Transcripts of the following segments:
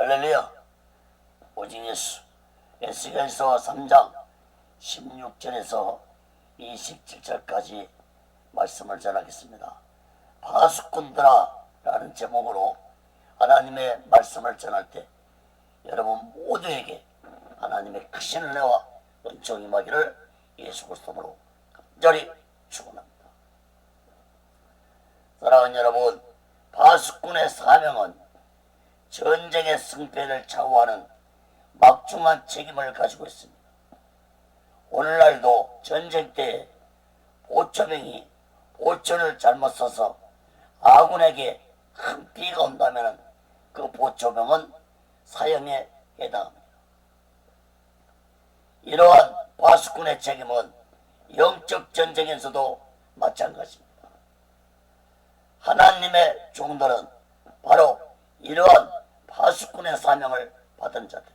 할렐루야. 오직 예수. 에스겔서 3장 16절에서 27절까지 말씀을 전하겠습니다. 바수꾼들아 라는 제목으로 하나님의 말씀을 전할 때 여러분 모두에게 하나님의 크신 은혜와 은총이 임하기를 예수 그리스도로 간절히 축원합니다. 사랑하는 여러분, 바수꾼의 사명은 전쟁의 승패를 좌우하는 막중한 책임을 가지고 있습니다. 오늘날도 전쟁 때 보초병이 보초를 잘못 써서 아군에게 큰 피해가 온다면 그 보초병은 사형에 해당합니다. 이러한 바수꾼의 책임은 영적 전쟁에서도 마찬가지입니다. 하나님의 종들은 바로 이러한 바수꾼의 사명을 받은 자들.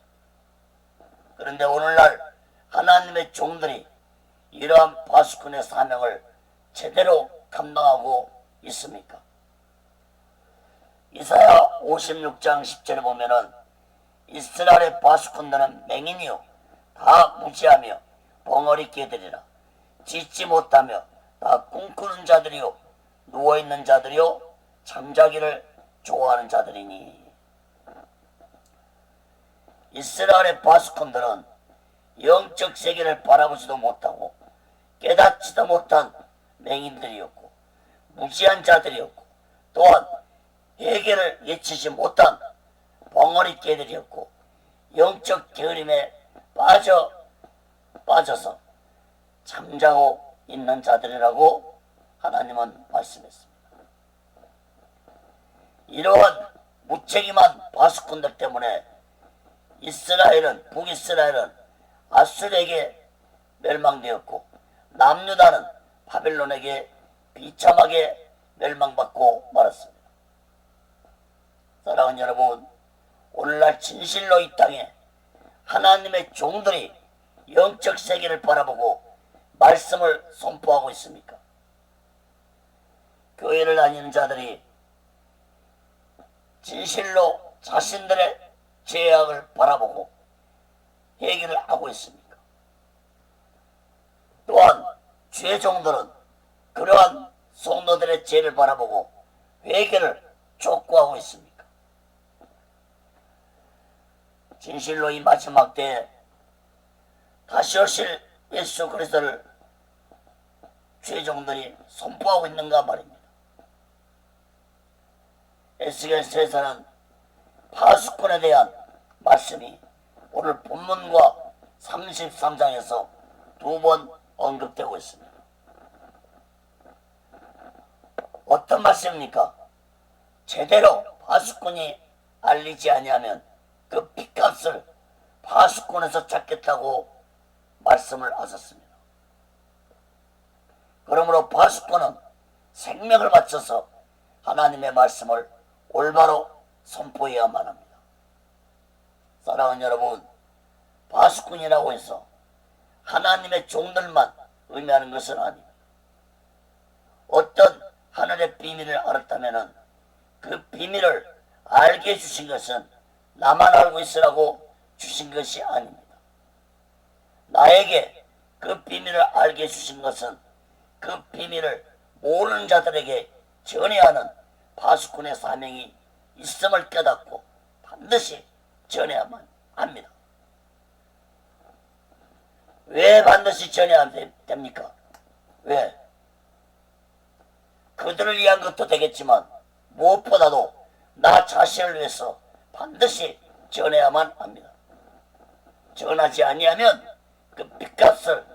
그런데 오늘날 하나님의 종들이 이러한 바수꾼의 사명을 제대로 감당하고 있습니까? 이사야 56장 10절에 보면은 이스라엘의 바수꾼들은 맹인이요 다 무지하며 벙어리 개들이라 짓지 못하며 다 꿈꾸는 자들이요 누워있는 자들이요 잠자기를 좋아하는 자들이니 이스라엘의 바수꾼들은 영적 세계를 바라보지도 못하고 깨닫지도 못한 맹인들이었고 무지한 자들이었고 또한 해결을 예치지 못한 벙어리 개들이었고 영적 게으름에 빠져 빠져서 잠자고 있는 자들이라고 하나님은 말씀했습니다. 이러한 무책임한 바수꾼들 때문에 이스라엘은 북이스라엘은 아수르에게 멸망되었고 남유다는 바벨론에게 비참하게 멸망받고 말았습니다. 사랑하는 여러분, 오늘날 진실로 이 땅에 하나님의 종들이 영적 세계를 바라보고 말씀을 선포하고 있습니까? 교회를 다니는 자들이 진실로 자신들의 죄악을 바라보고 얘기를 하고 있습니까? 또한 죄종들은 그러한 성도들의 죄를 바라보고 회개를 촉구하고 있습니까? 진실로 이 마지막 때에 다시 오실 예수 그리스도를 죄종들이 선포하고 있는가 말입니다. 에스겔서에서는 파수꾼에 대한 말씀이 오늘 본문과 33장에서 두 번 언급되고 있습니다. 어떤 말씀입니까? 제대로 파수꾼이 알리지 아니하면 그 핏값을 파수꾼에서 찾겠다고 말씀을 하셨습니다. 그러므로 파수꾼은 생명을 바쳐서 하나님의 말씀을 올바로 선포해야만 합니다. 사랑하는 여러분, 바수꾼이라고 해서 하나님의 종들만 의미하는 것은 아닙니다. 어떤 하늘의 비밀을 알았다면 그 비밀을 알게 해주신 것은 나만 알고 있으라고 주신 것이 아닙니다. 나에게 그 비밀을 알게 해주신 것은 그 비밀을 모르는 자들에게 전해야 하는 파수꾼의 사명이 있음을 깨닫고 반드시 전해야만 합니다. 왜 반드시 전해야 됩니까? 왜? 그들을 위한 것도 되겠지만 무엇보다도 나 자신을 위해서 반드시 전해야만 합니다. 전하지 아니하면 그 빚값을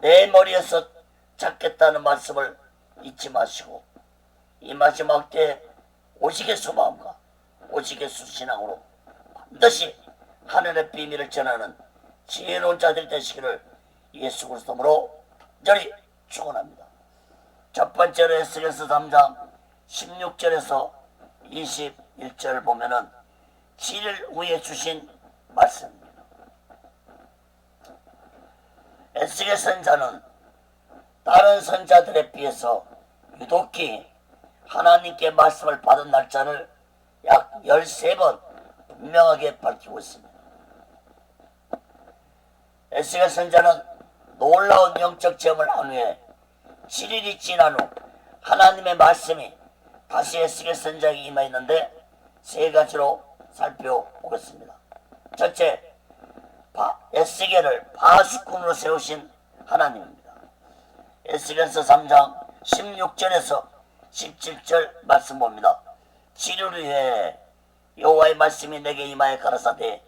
내 머리에서 찾겠다는 말씀을 잊지 마시고 이 마지막 때 오시겠수 마음과 오시겠수 신앙으로 반드시 하늘의 비밀을 전하는 지혜로운 자들이 되시기를 예수 그리스도로 간절히 축원합니다. 첫 번째로 에스겔서 3장 16절에서 21절을 보면은 7일 후에 주신 말씀입니다. 에스겔 선자는 다른 선자들에 비해서 유독히 하나님께 말씀을 받은 날짜를 약 13번 분명하게 밝히고 있습니다. 에스겔 선자는 놀라운 영적 체험을 한 후에 7일이 지난 후 하나님의 말씀이 다시 에스겔 선자에게 임하였는데 세 가지로 살펴보겠습니다. 첫째, 바, 에스겔을 바수꾼으로 세우신 하나님입니다. 에스겔서 3장 16절에서 17절 말씀 봅니다. 7일 후에 여호와의 말씀이 내게 임하여 가라사대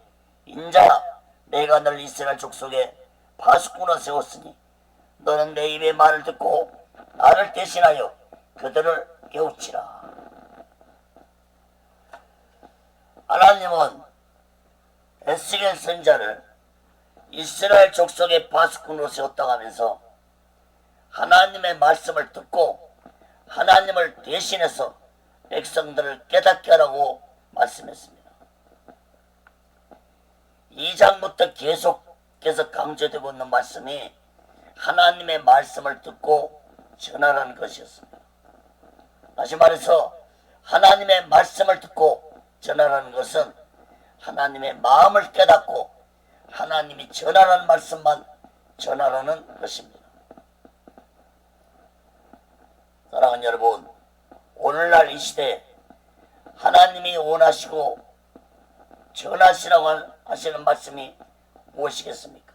인자야 내가 너를 이스라엘 족속에 바수꾼으로 세웠으니 너는 내 입의 말을 듣고 나를 대신하여 그들을 깨우치라. 하나님은 에스겔 선자를 이스라엘 족속의 바수꾼으로 세웠다고 하면서 하나님의 말씀을 듣고 하나님을 대신해서 백성들을 깨닫게 하라고 말씀했습니다. 2장부터 계속해서 강조되고 있는 말씀이 하나님의 말씀을 듣고 전하라는 것이었습니다. 다시 말해서 하나님의 말씀을 듣고 전하라는 것은 하나님의 마음을 깨닫고 하나님이 전하라는 말씀만 전하라는 것입니다. 사랑하는 여러분, 오늘날 이 시대에 하나님이 원하시고 전하시라고 하시는 말씀이 무엇이겠습니까?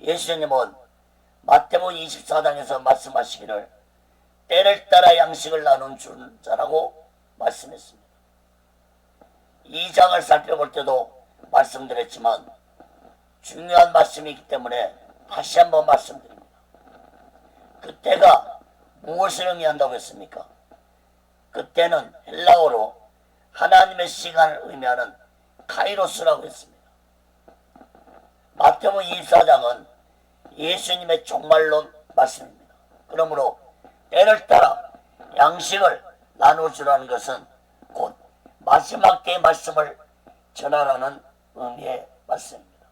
예수님은 마태복음 24장에서 말씀하시기를 때를 따라 양식을 나눈 줄 자라고 말씀했습니다. 이 장을 살펴볼 때도 말씀드렸지만 중요한 말씀이기 때문에 다시 한번 말씀드립니다. 그때가 무엇을 의미한다고 했습니까? 그때는 헬라어로 하나님의 시간을 의미하는 카이로스라고 했습니다. 마태복음 24장은 예수님의 종말론 말씀입니다. 그러므로 때를 따라 양식을 나눠주라는 것은 곧 마지막 때의 말씀을 전하라는 의미의 말씀입니다.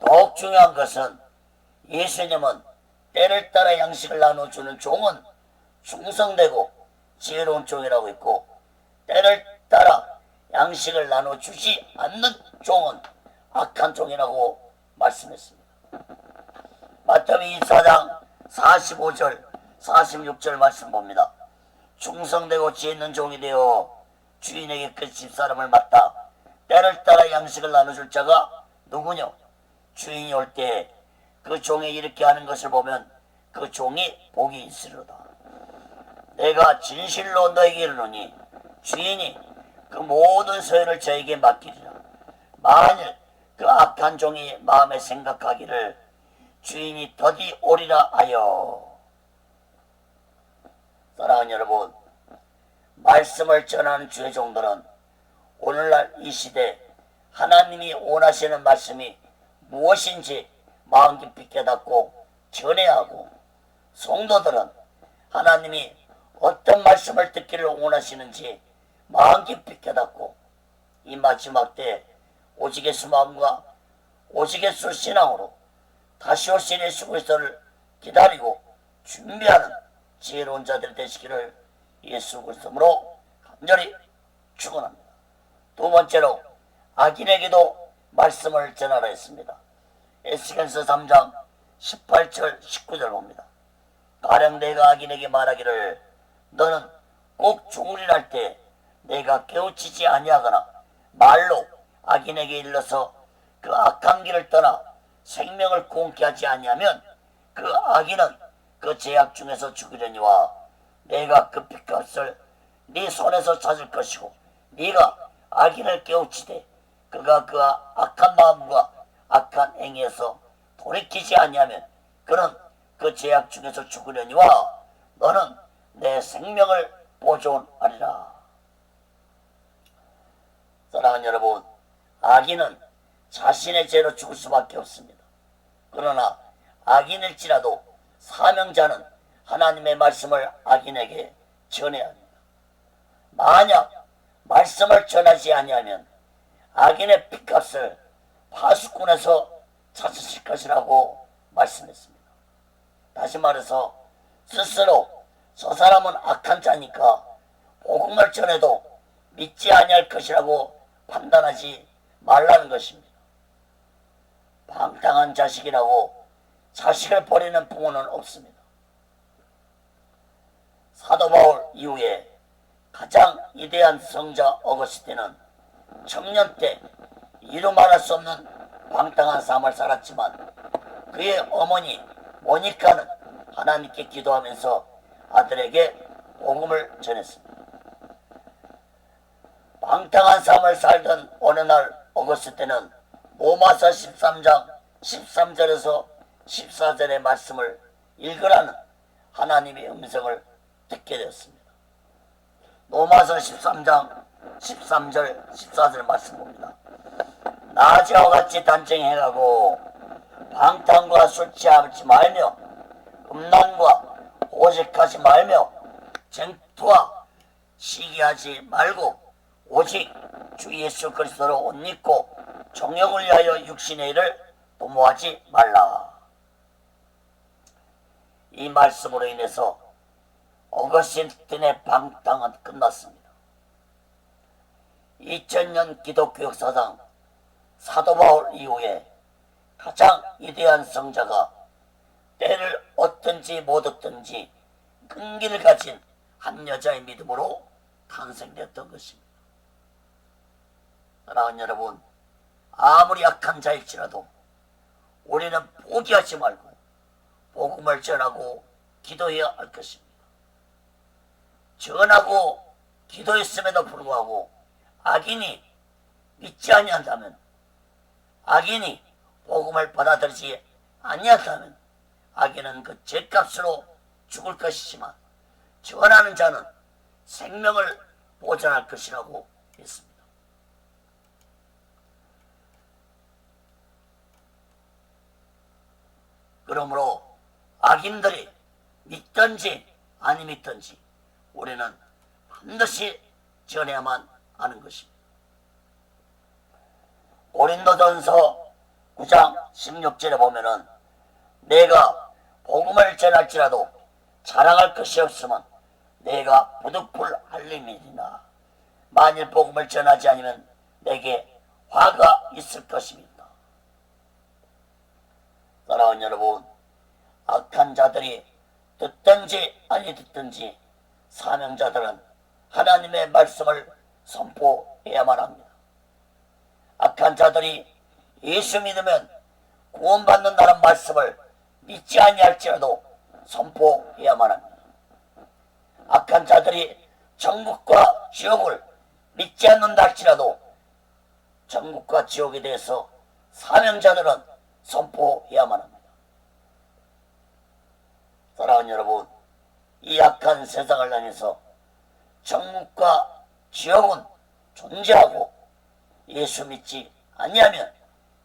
더욱 중요한 것은 예수님은 때를 따라 양식을 나눠주는 종은 충성되고 지혜로운 종이라고 했고 때를 따라 양식을 나눠주지 않는 종은 악한 종이라고 말씀했습니다. 마태복음 24장 45절 46절 말씀 봅니다. 충성되고 지혜 있는 종이 되어 주인에게 그 집사람을 맡다 때를 따라 양식을 나눠줄 자가 누구냐? 주인이 올 때 그 종이 이렇게 하는 것을 보면 그 종이 복이 있으리로다. 내가 진실로 너에게 이르노니 주인이 그 모든 소유를 저에게 맡기리라. 만일 그 악한 종이 마음에 생각하기를 주인이 더디 오리라 하여 사랑하는 여러분 말씀을 전하는 주의 종들은 오늘날 이 시대 하나님이 원하시는 말씀이 무엇인지 마음 깊이 깨닫고 전해야 하고 성도들은 하나님이 어떤 말씀을 듣기를 원하시는지 마음 깊이 깨닫고 이 마지막 때 오직 예수 마음과 오직 예수 신앙으로 다시 오신 예수 그리스도를 기다리고 준비하는 지혜로운 자들 되시기를 예수 그리스도로 간절히 축원합니다. 두 번째로 악인에게도 말씀을 전하라 했습니다. 에스겔서 3장 18절 19절 봅니다. 가령 내가 악인에게 말하기를 너는 꼭 죽으리라 할 때 내가 깨우치지 아니하거나 말로 악인에게 일러서 그 악한 길을 떠나 생명을 공게 하지 아니하면 그 악인은 그 제약 중에서 죽으려니와 내가 그 핏값을 네 손에서 찾을 것이고 네가 악인을 깨우치되 그가 그 악한 마음과 악한 행위에서 돌이키지 아니하면 그는 그 제약 중에서 죽으려니와 너는 내 생명을 보존하리라. 사랑하는 여러분, 악인은 자신의 죄로 죽을 수밖에 없습니다. 그러나 악인일지라도 사명자는 하나님의 말씀을 악인에게 전해야 합니다. 만약 말씀을 전하지 아니하면 악인의 핏값을 파수꾼에서 찾으실 것이라고 말씀했습니다. 다시 말해서 스스로 저 사람은 악한 자니까 복음을 전해도 믿지 아니할 것이라고 판단하지 말라는 것입니다. 방탕한 자식이라고 자식을 버리는 부모는 없습니다. 사도 바울 이후에 가장 위대한 성자 어거스틴은 청년 때 이루 말할 수 없는 방탕한 삶을 살았지만 그의 어머니 모니카는 하나님께 기도하면서 아들에게 복음을 전했습니다. 방탕한 삶을 살던 어느 날 어거스틴은 로마서 13장 13절에서 14절의 말씀을 읽으라는 하나님의 음성을 듣게 되었습니다. 로마서 13장 13절 14절 말씀 봅니다. 나지와 같이 단정해가고 방탕과 술 취하지 말며 음란과 오직하지 말며 쟁투와 시기하지 말고 오직 주 예수 그리스도로 옷 입고 정욕을 위하여 육신의 일을 도모하지 말라. 이 말씀으로 인해서 어거스틴의 방탕은 끝났습니다. 2000년 기독교 역사상 사도 바울 이후에 가장 위대한 성자가 때를 얻든지 못 얻든지 끈기를 가진 한 여자의 믿음으로 탄생되었던 것입니다. 사랑하는 여러분, 아무리 약한 자일지라도 우리는 포기하지 말고 복음을 전하고 기도해야 할 것입니다. 전하고 기도했음에도 불구하고 악인이 믿지 아니한다면 악인이 복음을 받아들이지 아니한다면 악인은 그 죄값으로 죽을 것이지만 전하는 자는 생명을 보존할 것이라고 했습니다. 그러므로 악인들이 믿든지 아니 믿든지 우리는 반드시 전해야만 하는 것입니다. 고린도전서 9장 16절에 보면은 내가 복음을 전할지라도 자랑할 것이 없으면 내가 부득불 할림이니나 만일 복음을 전하지 않으면 내게 화가 있을 것입니다. 사랑하는 여러분, 악한 자들이 듣든지 아니 듣든지 사명자들은 하나님의 말씀을 선포해야만 합니다. 악한 자들이 예수 믿으면 구원받는다는 말씀을 믿지 아니할지라도 선포해야만 합니다. 악한 자들이 천국과 지옥을 믿지 않는다 할지라도 천국과 지옥에 대해서 사명자들은 선포해야만 합니다. 사랑하는 여러분, 이 악한 세상을 향해서 천국과 지옥은 존재하고 예수 믿지 아니하면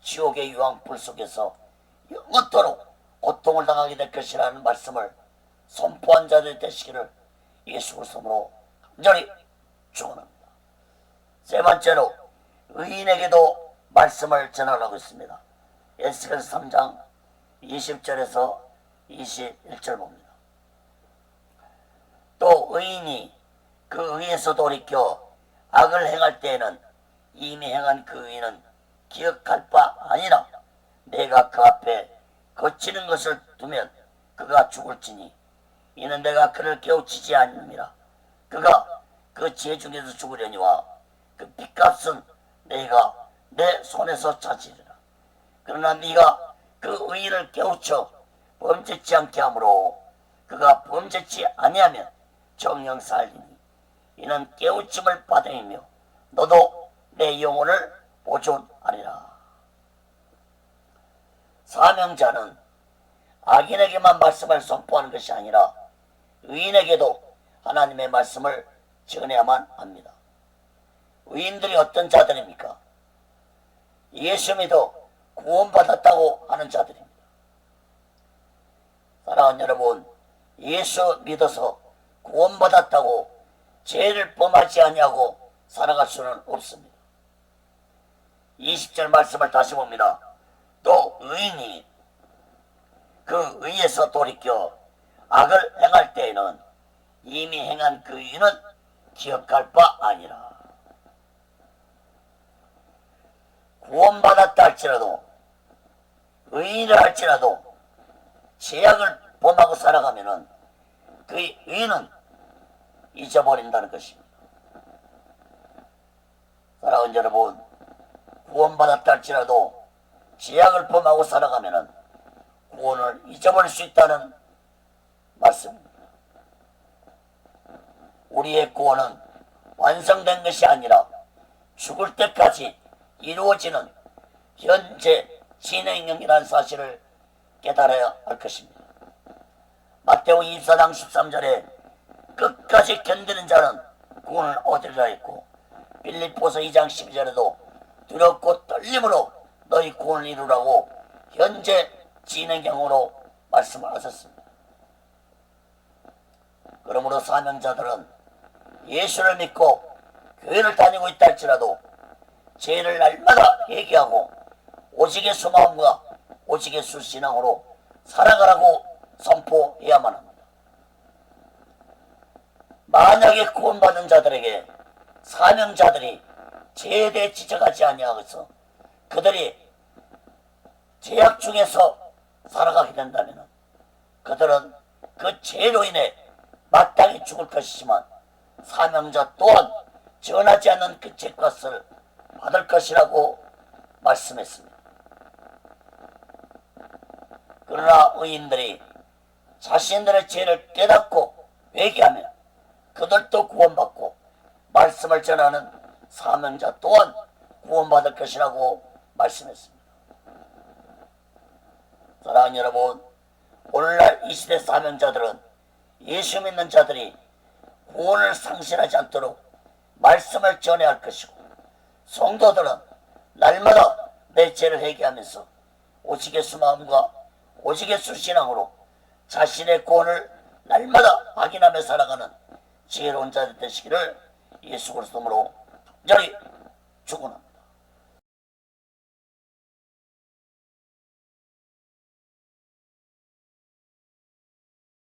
지옥의 유황불 속에서 영원토록 고통을 당하게 될 것이라는 말씀을 선포한 자들 되시기를 예수 그리스도로 간절히 축원합니다. 세 번째로 의인에게도 말씀을 전하려고 했습니다. 에스겔서 3장 20절에서 21절 봅니다. 또 의인이 그 의에서 돌이켜 악을 행할 때에는 이미 행한 그 의인은 기억할 바 아니라 내가 그 앞에 거치는 것을 두면 그가 죽을지니 이는 내가 그를 깨우치지 않느니라 그가 그죄 중에서 죽으려니와 그 빚값은 내가 내 손에서 찾으리라. 그러나 네가 그 의인을 깨우쳐 범죄치 않게 하므로 그가 범죄치 아니하면 정령 살리니 이는 깨우침을 받으며 너도 내 영혼을 보존하리라. 사명자는 악인에게만 말씀을 선포하는 것이 아니라 의인에게도 하나님의 말씀을 전해야만 합니다. 의인들이 어떤 자들입니까? 예수 믿어 구원받았다고 하는 자들입니다. 사랑하는 여러분, 예수 믿어서 구원받았다고 죄를 범하지 아니하고 살아갈 수는 없습니다. 20절 말씀을 다시 봅니다. 또 의인이 그 의에서 돌이켜 악을 행할 때에는 이미 행한 그 의는 기억할 바 아니라. 구원받았다 할지라도 의인을 할지라도 죄악을 범하고 살아가면은 그 의인은 잊어버린다는 것입니다. 사랑하는 여러분, 구원받았다 할지라도 죄악을 범하고 살아가면은 구원을 잊어버릴 수 있다는 말씀입니다. 우리의 구원은 완성된 것이 아니라 죽을 때까지 이루어지는 현재 진행형이라는 사실을 깨달아야 할 것입니다. 마태오 24장 13절에 끝까지 견디는 자는 구원을 얻으리라 했고 빌립보서 2장 12절에도 두렵고 떨림으로 너희 구원을 이루라고 현재 진행형으로 말씀을 하셨습니다. 그러므로 사명자들은 예수를 믿고 교회를 다니고 있다 할지라도 죄를 날마다 회개하고 오직의 수마음과 오직의 수신앙으로 살아가라고 선포해야만 합니다. 만약에 구원받은 자들에게 사명자들이 대해 지적하지 아니하고서 그들이 죄악 중에서 살아가게 된다면 그들은 그 죄로 인해 마땅히 죽을 것이지만 사명자 또한 전하지 않는 그 죄값을 받을 것이라고 말씀했습니다. 그러나 의인들이 자신들의 죄를 깨닫고 회개하며 그들도 구원받고 말씀을 전하는 사명자 또한 구원받을 것이라고 말씀했습니다. 사랑하는 여러분, 오늘날 이 시대 사명자들은 예수 믿는 자들이 구원을 상실하지 않도록 말씀을 전해야 할 것이고 성도들은 날마다 내 죄를 회개하면서 오직의 수마음과 오직의 수신앙으로 자신의 구원을 날마다 확인하며 살아가는 지혜로운 자들 되시기를 예수 그리스도로 やれ、チョコな。